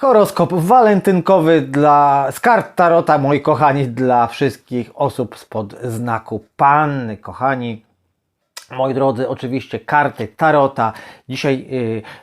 Horoskop walentynkowy dla z kart Tarota, moi kochani, dla wszystkich osób spod znaku Panny, kochani. Moi drodzy, oczywiście karty Tarota. Dzisiaj,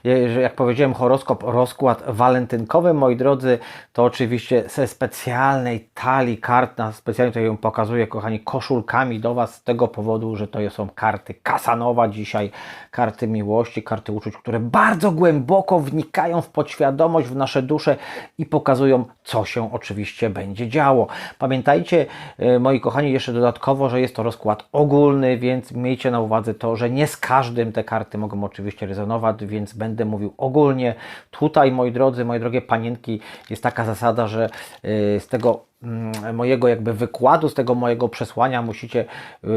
yy, yy, jak powiedziałem, horoskop, rozkład walentynkowy. Moi drodzy, to oczywiście ze specjalnej talii kart. Na specjalnie tutaj ją pokazuję, kochani, koszulkami do Was z tego powodu, że to są karty Kasanowa dzisiaj, karty miłości, karty uczuć, które bardzo głęboko wnikają w podświadomość, w nasze dusze i pokazują, co się oczywiście będzie działo. Pamiętajcie, yy, moi kochani, jeszcze dodatkowo, że jest to rozkład ogólny, więc miejcie na uwadze to, że nie z każdym te karty mogą oczywiście rezonować, więc będę mówił ogólnie. Tutaj, moi drodzy, moje drogie panienki, jest taka zasada, że yy, z tego mm, mojego jakby wykładu, z tego mojego przesłania musicie y,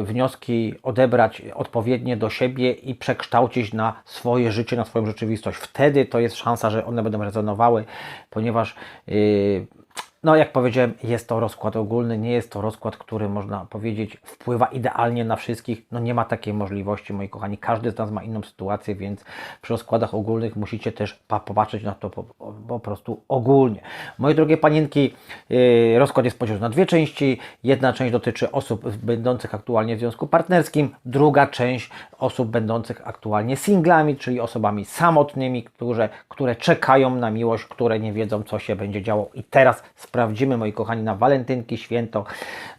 y, wnioski odebrać odpowiednie do siebie i przekształcić na swoje życie, na swoją rzeczywistość. Wtedy to jest szansa, że one będą rezonowały, ponieważ no, jak powiedziałem, jest to rozkład ogólny, nie jest to rozkład, który można powiedzieć wpływa idealnie na wszystkich. No, nie ma takiej możliwości, moi kochani. Każdy z nas ma inną sytuację, więc przy rozkładach ogólnych musicie też pa- popatrzeć na to po, po prostu ogólnie. Moje drogie panienki, yy, rozkład jest podzielony na dwie części. Jedna część dotyczy osób będących aktualnie w związku partnerskim, druga część osób będących aktualnie singlami, czyli osobami samotnymi, które, które czekają na miłość, które nie wiedzą, co się będzie działo. I teraz sprawdzimy, moi kochani, na walentynki, święto,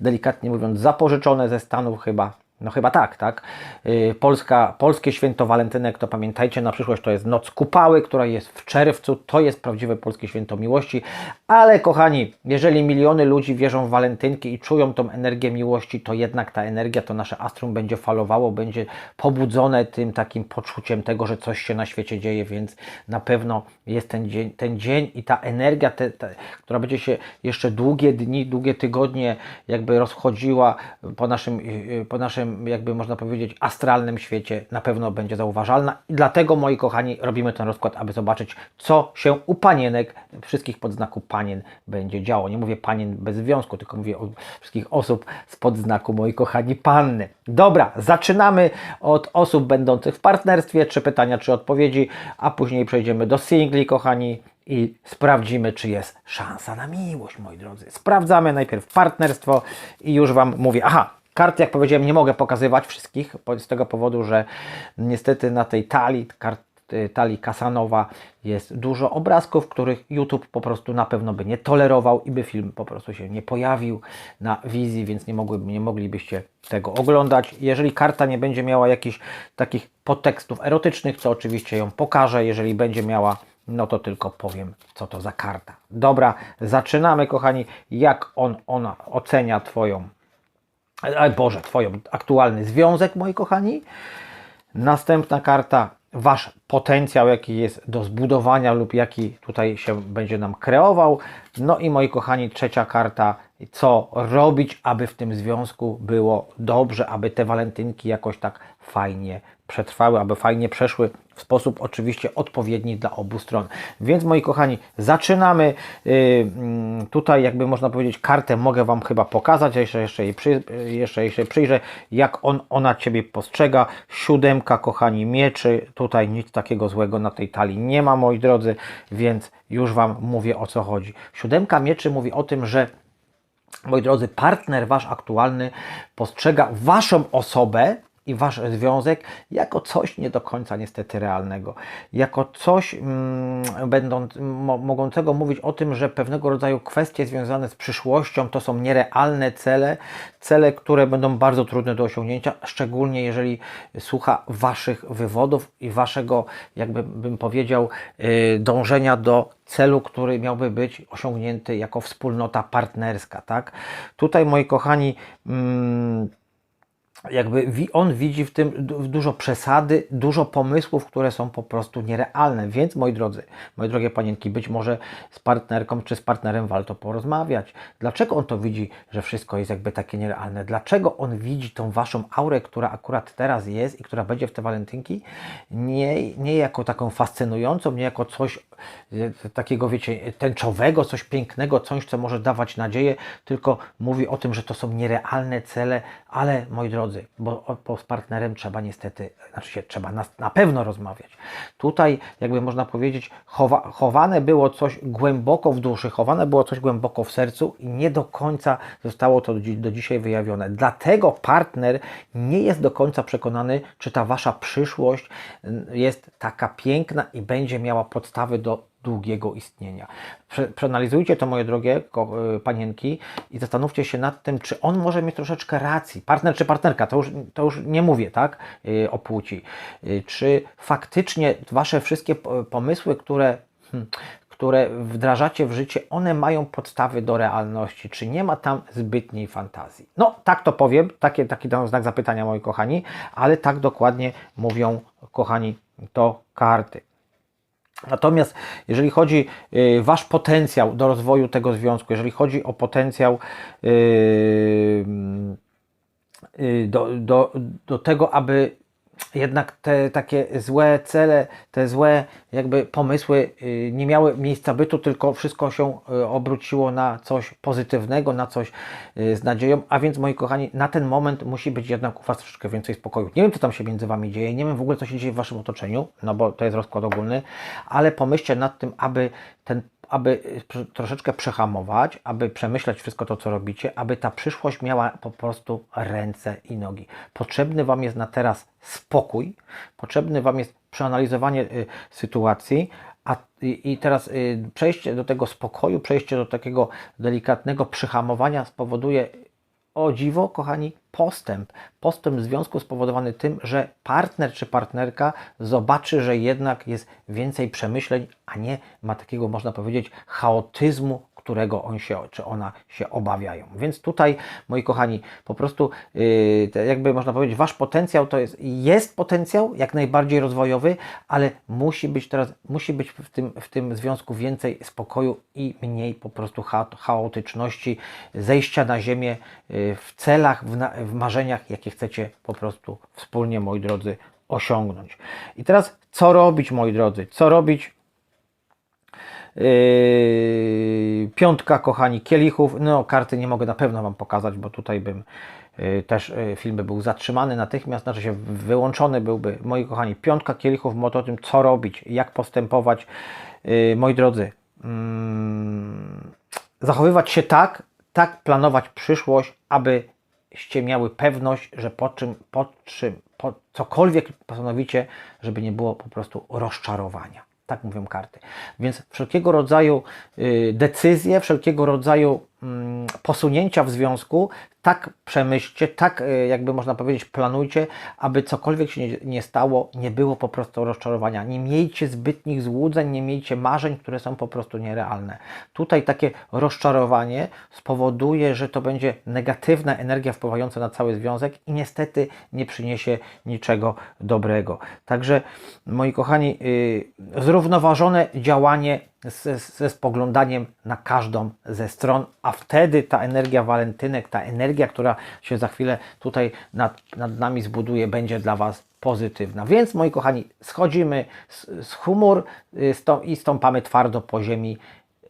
delikatnie mówiąc, zapożyczone ze Stanów chyba. No chyba tak, tak. Yy, Polska, polskie święto walentynek, to pamiętajcie, na przyszłość to jest Noc Kupały, która jest w czerwcu, to jest prawdziwe polskie święto miłości, ale kochani, jeżeli miliony ludzi wierzą w walentynki i czują tą energię miłości, to jednak ta energia, to nasze astrum będzie falowało, będzie pobudzone tym takim poczuciem tego, że coś się na świecie dzieje, więc na pewno jest ten dzień, ten dzień i ta energia, te, te, która będzie się jeszcze długie dni, długie tygodnie jakby rozchodziła po naszym, yy, po naszym jakby można powiedzieć astralnym świecie, na pewno będzie zauważalna i dlatego moi kochani robimy ten rozkład, aby zobaczyć co się u panienek, wszystkich pod znaku panien będzie działo. Nie mówię panien bez związku, tylko mówię o wszystkich osób spod znaku moi kochani panny. Dobra, zaczynamy od osób będących w partnerstwie, trzy pytania, trzy odpowiedzi, a później przejdziemy do singli kochani i sprawdzimy, czy jest szansa na miłość, moi drodzy. Sprawdzamy najpierw partnerstwo i już Wam mówię, aha, karty, jak powiedziałem, nie mogę pokazywać wszystkich, z tego powodu, że niestety na tej talii, kart, y, talii Kasanowa jest dużo obrazków, których YouTube po prostu na pewno by nie tolerował i by film po prostu się nie pojawił na wizji, więc nie, mogły, nie moglibyście tego oglądać. Jeżeli karta nie będzie miała jakichś takich podtekstów erotycznych, to oczywiście ją pokażę. Jeżeli będzie miała, no to tylko powiem, co to za karta. Dobra, zaczynamy, kochani. Jak on, ona ocenia Twoją a Boże, Twoją aktualny związek, moi kochani. Następna karta, Wasz potencjał, jaki jest do zbudowania lub jaki tutaj się będzie nam kreował. No i moi kochani, trzecia karta, co robić, aby w tym związku było dobrze, aby te walentynki jakoś tak fajnie przetrwały, aby fajnie przeszły w sposób oczywiście odpowiedni dla obu stron. Więc moi kochani, zaczynamy. Yy, mm, tutaj jakby można powiedzieć kartę mogę Wam chyba pokazać, ja jeszcze, jeszcze, jej, przy, jeszcze, jeszcze przyjrzę, jak on, ona Ciebie postrzega. Siódemka, kochani, mieczy. Tutaj nic takiego złego na tej talii nie ma, moi drodzy, więc już Wam mówię o co chodzi. Siódemka mieczy mówi o tym, że moi drodzy, partner wasz aktualny postrzega waszą osobę i wasz związek jako coś nie do końca niestety realnego. Jako coś mm, będąc, mo, mogącego mówić o tym, że pewnego rodzaju kwestie związane z przyszłością to są nierealne cele, cele, które będą bardzo trudne do osiągnięcia, szczególnie jeżeli słucha waszych wywodów i waszego, jakby bym powiedział, yy, dążenia do celu, który miałby być osiągnięty jako wspólnota partnerska, tak? Tutaj, moi kochani, mm, jakby on widzi w tym du- dużo przesady, dużo pomysłów, które są po prostu nierealne. Więc moi drodzy, moje drogie panienki, być może z partnerką czy z partnerem warto porozmawiać. Dlaczego on to widzi, że wszystko jest jakby takie nierealne? Dlaczego on widzi tą waszą aurę, która akurat teraz jest i która będzie w te walentynki, nie, nie jako taką fascynującą, nie jako coś e, takiego, wiecie, tęczowego, coś pięknego, coś, co może dawać nadzieję, tylko mówi o tym, że to są nierealne cele, ale moi drodzy, drodzy, bo, bo z partnerem trzeba niestety, znaczy się trzeba na, na pewno rozmawiać. Tutaj, jakby można powiedzieć, chowa, chowane było coś głęboko w duszy, chowane było coś głęboko w sercu i nie do końca zostało to do, do dzisiaj wyjawione. Dlatego partner nie jest do końca przekonany, czy ta wasza przyszłość jest taka piękna i będzie miała podstawy do długiego istnienia. Prze, przeanalizujcie to, moje drogie y, panienki, i zastanówcie się nad tym, czy on może mieć troszeczkę racji. Partner czy partnerka, to już, to już nie mówię, tak, y, o płci. Y, Czy faktycznie wasze wszystkie pomysły, które. Hmm, które wdrażacie w życie, one mają podstawy do realności, czy nie ma tam zbytniej fantazji. No, tak to powiem, takie, taki dam znak zapytania, moi kochani, ale tak dokładnie mówią, kochani, to karty. Natomiast jeżeli chodzi y, wasz potencjał do rozwoju tego związku, jeżeli chodzi o potencjał y, y, do, do, do tego, aby jednak te takie złe cele, te złe jakby pomysły y, nie miały miejsca bytu, tylko wszystko się y, obróciło na coś pozytywnego, na coś y, z nadzieją. A więc, moi kochani, na ten moment musi być jednak u Was troszeczkę więcej spokoju. Nie wiem, co tam się między Wami dzieje, nie wiem w ogóle, co się dzieje w Waszym otoczeniu, no bo to jest rozkład ogólny, ale pomyślcie nad tym, aby ten aby y, troszeczkę przehamować, aby przemyśleć wszystko to, co robicie, aby ta przyszłość miała po prostu ręce i nogi. Potrzebny Wam jest na teraz spokój, potrzebny Wam jest przeanalizowanie y, sytuacji, a, i teraz y, przejście do tego spokoju, przejście do takiego delikatnego przyhamowania spowoduje o dziwo, kochani, postęp. Postęp w związku spowodowany tym, że partner czy partnerka zobaczy, że jednak jest więcej przemyśleń, a nie ma takiego, można powiedzieć, chaotyzmu, którego on się czy ona się obawiają. Więc tutaj, moi kochani, po prostu yy, jakby można powiedzieć, wasz potencjał to jest, jest potencjał jak najbardziej rozwojowy, ale musi być teraz, musi być w tym, w tym związku więcej spokoju i mniej po prostu cha, chaotyczności, zejścia na ziemię yy, w celach, w, w marzeniach, jakie chcecie po prostu wspólnie, moi drodzy, osiągnąć. I teraz co robić, moi drodzy? Co robić? Yy, piątka, kochani, kielichów. No, karty nie mogę na pewno Wam pokazać, bo tutaj bym yy, też yy, film by był zatrzymany natychmiast, znaczy się wyłączony byłby. Moi kochani, piątka kielichów, mowa o tym, co robić, jak postępować. Moi drodzy, mm, zachowywać się tak, tak planować przyszłość, abyście miały pewność, że po czym, po czym, po cokolwiek postanowicie, żeby nie było po prostu rozczarowania. Tak mówią karty. Więc wszelkiego rodzaju y, decyzje, wszelkiego rodzaju posunięcia w związku, tak przemyślcie, tak y, jakby można powiedzieć, planujcie, aby cokolwiek się nie, nie stało, nie było po prostu rozczarowania. Nie miejcie zbytnich złudzeń, nie miejcie marzeń, które są po prostu nierealne. Tutaj takie rozczarowanie spowoduje, że to będzie negatywna energia wpływająca na cały związek i niestety nie przyniesie niczego dobrego. Także, moi kochani, yy, zrównoważone działanie ze, ze spoglądaniem na każdą ze stron, a wtedy ta energia walentynek, ta energia, która się za chwilę tutaj nad, nad nami zbuduje, będzie dla Was pozytywna. Więc, moi kochani, schodzimy z, z humor y, i stąpamy twardo po ziemi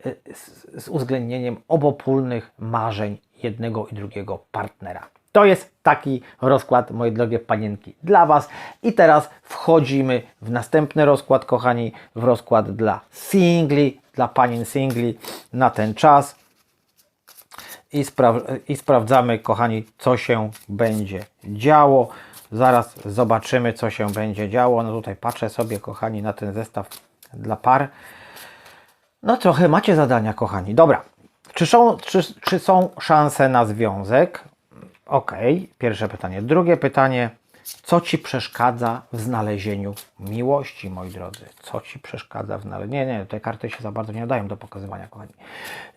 y, z, z uwzględnieniem obopólnych marzeń jednego i drugiego partnera. To jest taki rozkład, moje drogie panienki, dla Was. I teraz wchodzimy w następny rozkład, kochani, w rozkład dla singli, dla panien singli na ten czas. I, spra- I sprawdzamy, kochani, co się będzie działo. Zaraz zobaczymy, co się będzie działo. No tutaj patrzę sobie, kochani, na ten zestaw dla par. No trochę macie zadania, kochani. Dobra. Czy są, czy, czy są szanse na związek? Ok, pierwsze pytanie. Drugie pytanie. Co Ci przeszkadza w znalezieniu miłości, moi drodzy? Co Ci przeszkadza w znalezieniu... Nie, nie, te karty się za bardzo nie nadają do pokazywania, kochani.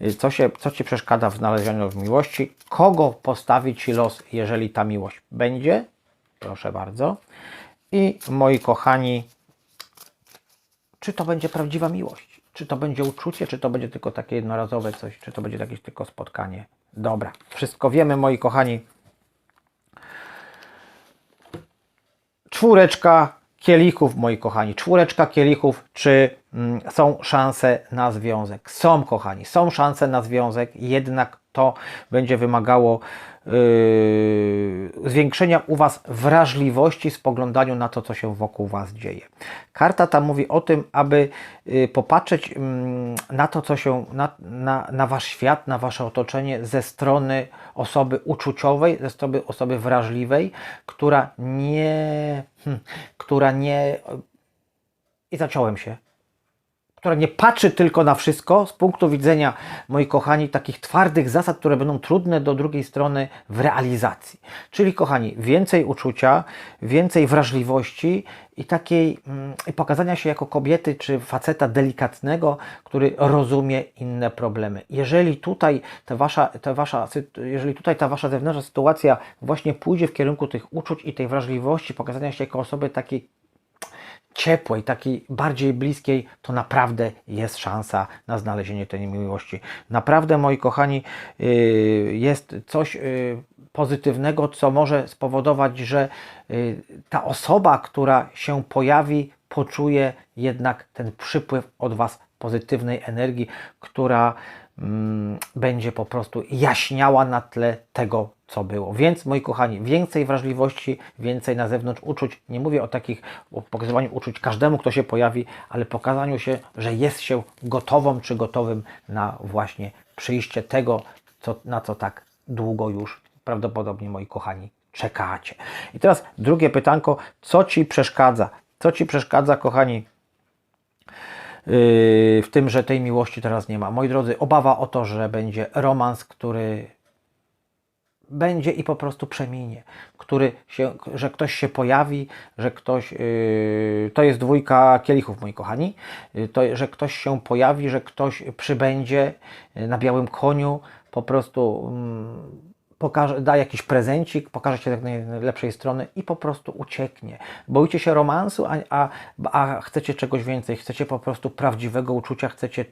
Y, Co, się, co Ci przeszkadza w znalezieniu miłości? Kogo postawi Ci los, jeżeli ta miłość będzie? Proszę bardzo. I moi kochani, czy to będzie prawdziwa miłość? Czy to będzie uczucie, czy to będzie tylko takie jednorazowe coś, czy to będzie jakieś tylko spotkanie? Dobra, wszystko wiemy, moi kochani. Czwóreczka kielichów, moi kochani. Czwóreczka kielichów, czy mm, są szanse na związek? Są, kochani, są szanse na związek, jednak to będzie wymagało yy, zwiększenia u Was wrażliwości w spoglądaniu na to, co się wokół Was dzieje. Karta ta mówi o tym, aby yy, popatrzeć yy, na to, co się, na, na, na Wasz świat, na Wasze otoczenie ze strony osoby uczuciowej, ze strony osoby wrażliwej, która nie, hmm, która nie, i zacząłem się, która nie patrzy tylko na wszystko z punktu widzenia, moi kochani, takich twardych zasad, które będą trudne do drugiej strony w realizacji. Czyli, kochani, więcej uczucia, więcej wrażliwości i takiej mm, i pokazania się jako kobiety czy faceta delikatnego, który rozumie inne problemy. Jeżeli tutaj ta wasza, ta wasza, jeżeli tutaj ta wasza zewnętrzna sytuacja właśnie pójdzie w kierunku tych uczuć i tej wrażliwości, pokazania się jako osoby takiej ciepłej, takiej bardziej bliskiej, to naprawdę jest szansa na znalezienie tej miłości. Naprawdę, moi kochani, yy, jest coś yy, pozytywnego, co może spowodować, że yy, ta osoba, która się pojawi, poczuje jednak ten przypływ od Was pozytywnej energii, która mm, będzie po prostu jaśniała na tle tego, co było. Więc, moi kochani, więcej wrażliwości, więcej na zewnątrz uczuć. Nie mówię o takich, o pokazywaniu uczuć każdemu, kto się pojawi, ale pokazaniu się, że jest się gotową czy gotowym na właśnie przyjście tego, co, na co tak długo już prawdopodobnie, moi kochani, czekacie. I teraz drugie pytanko, co Ci przeszkadza? Co Ci przeszkadza, kochani, yy, w tym, że tej miłości teraz nie ma? Moi drodzy, obawa o to, że będzie romans, który będzie i po prostu przeminie, który się, że ktoś się pojawi, że ktoś, yy, to jest dwójka kielichów, moi kochani, yy, to, że ktoś się pojawi, że ktoś przybędzie yy, na białym koniu, po prostu yy, pokaże, da jakiś prezencik, pokaże się jak najlepszej strony i po prostu ucieknie. Boicie się romansu, a, a, a chcecie czegoś więcej, chcecie po prostu prawdziwego uczucia, chcecie,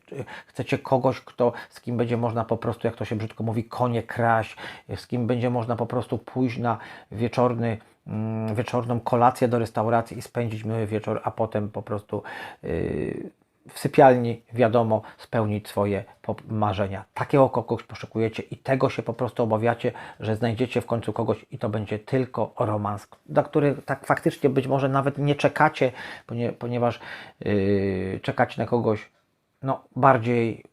chcecie kogoś, kto, z kim będzie można po prostu, jak to się brzydko mówi, konie kraść, z kim będzie można po prostu pójść na wieczorny mm, wieczorną kolację do restauracji i spędzić miły wieczór, a potem po prostu yy, w sypialni, wiadomo, spełnić swoje marzenia. Takiego kogoś poszukujecie i tego się po prostu obawiacie, że znajdziecie w końcu kogoś i to będzie tylko romans, na który tak faktycznie być może nawet nie czekacie, ponieważ yy, czekacie na kogoś no, bardziej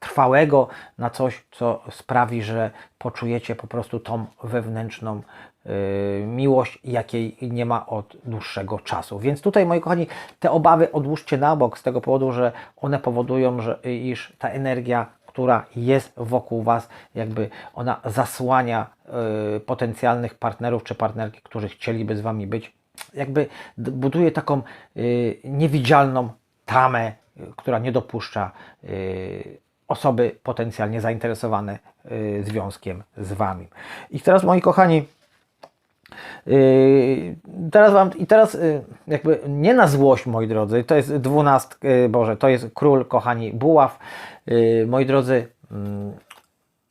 trwałego, na coś, co sprawi, że poczujecie po prostu tą wewnętrzną Y, miłość, jakiej nie ma od dłuższego czasu. Więc tutaj, moi kochani, te obawy odłóżcie na bok z tego powodu, że one powodują, że iż ta energia, która jest wokół Was, jakby ona zasłania y, potencjalnych partnerów czy partnerki, którzy chcieliby z Wami być, jakby buduje taką y, niewidzialną tamę, która nie dopuszcza osoby potencjalnie zainteresowane związkiem z Wami. I teraz, moi kochani, Yy, teraz wam, i teraz jakby nie na złość, moi drodzy, to jest dwunast, Boże, to jest król, kochani, buław. Moi drodzy, mm,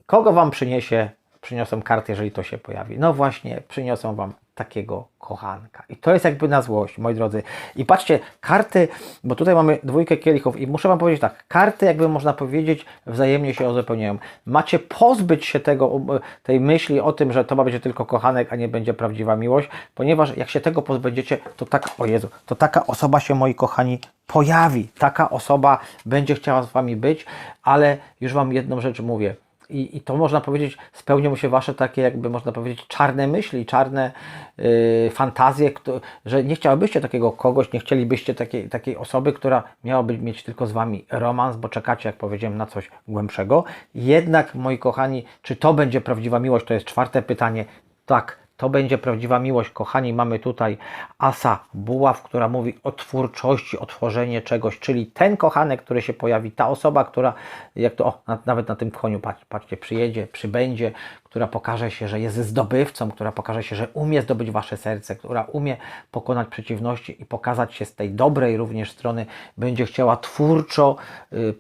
kogo wam przyniesie, przyniosą karty, jeżeli to się pojawi? No właśnie, przyniosą wam takiego kochanka. I to jest jakby na złość, moi drodzy. I patrzcie, karty, bo tutaj mamy dwójkę kielichów i muszę Wam powiedzieć tak, karty jakby można powiedzieć wzajemnie się uzupełniają. Macie pozbyć się tego, tej myśli o tym, że to ma być tylko kochanek, a nie będzie prawdziwa miłość, ponieważ jak się tego pozbędziecie, to tak, o Jezu, to taka osoba się, moi kochani, pojawi. Taka osoba będzie chciała z Wami być, ale już Wam jedną rzecz mówię – i, i to można powiedzieć, spełnią się Wasze takie, jakby można powiedzieć, czarne myśli, czarne yy, fantazje, kto, że nie chciałybyście takiego kogoś, nie chcielibyście takiej, takiej osoby, która miałaby mieć tylko z Wami romans, bo czekacie, jak powiedziałem, na coś głębszego. Jednak, moi kochani, czy to będzie prawdziwa miłość, to jest czwarte pytanie. Tak, to będzie prawdziwa miłość. Kochani, mamy tutaj asa buław, która mówi o twórczości, o tworzenie czegoś, czyli ten kochanek, który się pojawi, ta osoba, która, jak to, o, nawet na tym koniu, patrz, patrzcie, przyjedzie, przybędzie, która pokaże się, że jest zdobywcą, która pokaże się, że umie zdobyć Wasze serce, która umie pokonać przeciwności i pokazać się z tej dobrej również strony, będzie chciała twórczo y,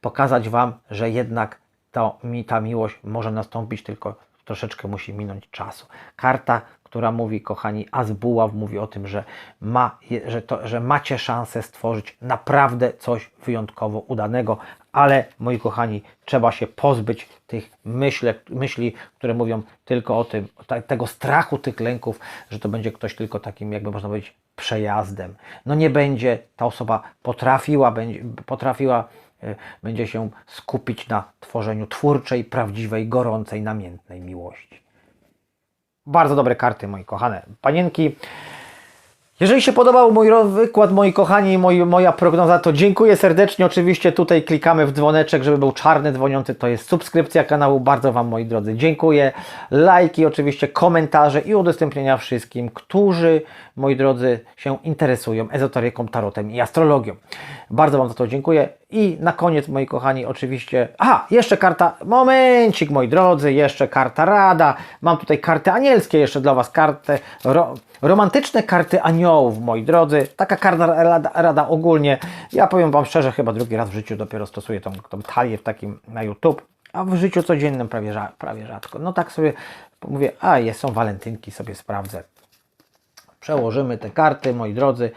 pokazać Wam, że jednak to, mi ta miłość może nastąpić tylko troszeczkę musi minąć czasu. Karta, która mówi, kochani, Azbuław mówi o tym, że, ma, że, to, że macie szansę stworzyć naprawdę coś wyjątkowo udanego, ale moi kochani, trzeba się pozbyć tych myśle, myśli, które mówią tylko o tym, tego strachu, tych lęków, że to będzie ktoś tylko takim, jakby można powiedzieć, przejazdem. No nie będzie ta osoba potrafiła, będzie, potrafiła, będzie się skupić na tworzeniu twórczej, prawdziwej, gorącej, namiętnej miłości. Bardzo dobre karty, moi kochane panienki. Jeżeli się podobał mój wykład, moi kochani, moi, moja prognoza, to dziękuję serdecznie. Oczywiście tutaj klikamy w dzwoneczek, żeby był czarny dzwoniący. To jest subskrypcja kanału. Bardzo Wam, moi drodzy, dziękuję. Lajki, oczywiście komentarze i udostępnienia wszystkim, którzy, moi drodzy, się interesują ezoteryką, tarotem i astrologią. Bardzo Wam za to dziękuję. I na koniec, moi kochani, oczywiście. Aha, jeszcze karta. Momencik, moi drodzy, jeszcze karta rada. Mam tutaj karty anielskie jeszcze dla Was. Kartę. Ro, romantyczne karty aniołów, moi drodzy. Taka karta rada, rada ogólnie. Ja powiem Wam szczerze, chyba drugi raz w życiu dopiero stosuję tą, tą talię w takim na YouTube. A w życiu codziennym prawie, prawie rzadko. No tak sobie mówię, a jest, są walentynki, sobie sprawdzę. Przełożymy te karty, moi drodzy,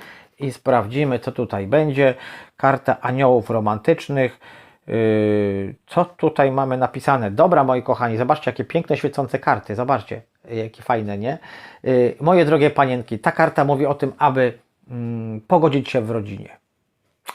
i sprawdzimy, co tutaj będzie. Karta aniołów romantycznych. Yy, co tutaj mamy napisane? Dobra, moi kochani, zobaczcie, jakie piękne, świecące karty. Zobaczcie, jakie fajne, nie? Yy, moje drogie panienki, ta karta mówi o tym, aby mm, pogodzić się w rodzinie.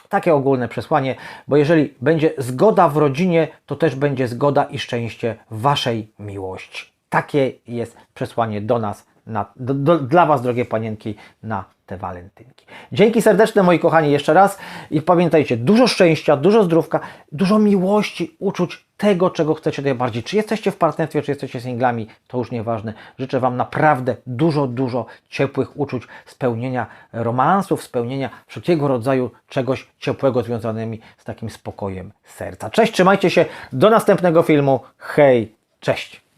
Takie ogólne przesłanie, bo jeżeli będzie zgoda w rodzinie, to też będzie zgoda i szczęście waszej miłości. Takie jest przesłanie do nas, na, do, do, dla Was, drogie panienki, na te walentynki. Dzięki serdeczne, moi kochani, jeszcze raz i pamiętajcie, dużo szczęścia, dużo zdrówka, dużo miłości, uczuć tego, czego chcecie najbardziej. Czy jesteście w partnerstwie, czy jesteście singlami, to już nieważne. Życzę Wam naprawdę dużo, dużo ciepłych uczuć, spełnienia romansów, spełnienia wszelkiego rodzaju czegoś ciepłego związanymi z takim spokojem serca. Cześć, trzymajcie się, do następnego filmu. Hej, cześć!